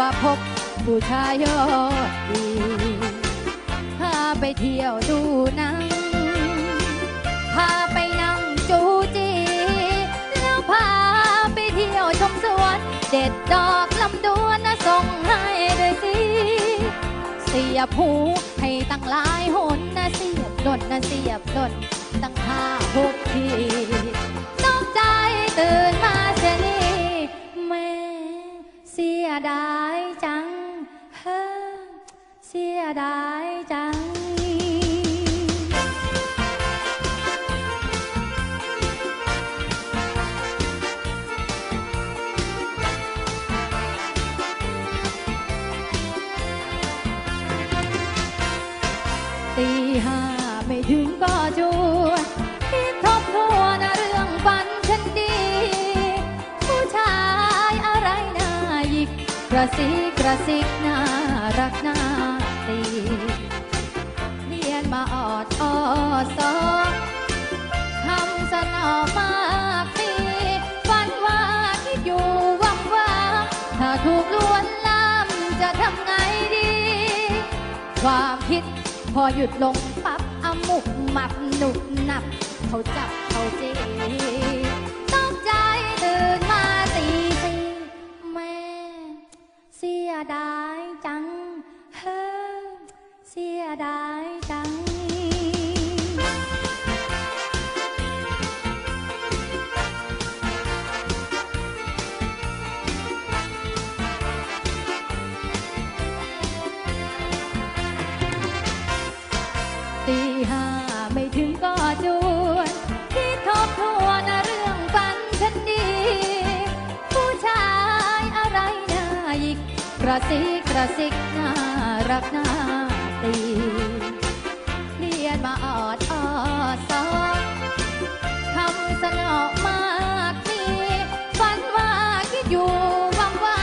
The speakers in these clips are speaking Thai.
ว่าพบผู้ชายยอดดีพาไปเที่ยวดูหนังพาไปนั่งจูจี แล้วพาไปเที่ยวชมสวน เด็ดดอกลำดวนนะส่งให้ด้วยสิ เสียบหูให้ตั้งหลายหนนะเสียบดนนะเสียบดนตั้งห้าหกที ยดายจังเฮ้อเสียดายจัง ตีห้าไม่ถึงก็ กระซิกกระซิกน่ารักน่าตีเรียนมาออดออสอคำสนอมากปีฝันว่าคิดอยู่ว่างว่า ถ้าถูกลวนลามจะทำไงดี ความคิดพอหยุดลงปั๊บอมุกหมับหนุบหนับ เขาจับเขาจี เกระซิกกระซิกน่ารักน่าตีเรียนมาออดออดสอนคำสนอมากมีฝันว่าคิดอยู่ว่างว่า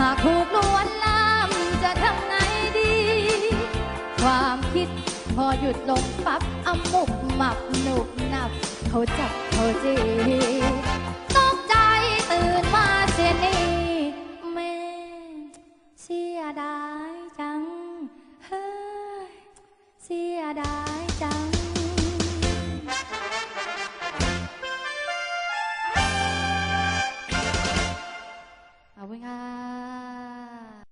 หากถูกลวนลามจะทำไงดี ความคิดพอหยุดลงปั๊บอมุกหมับหนุบหนับ เขาจับเขาจี ラ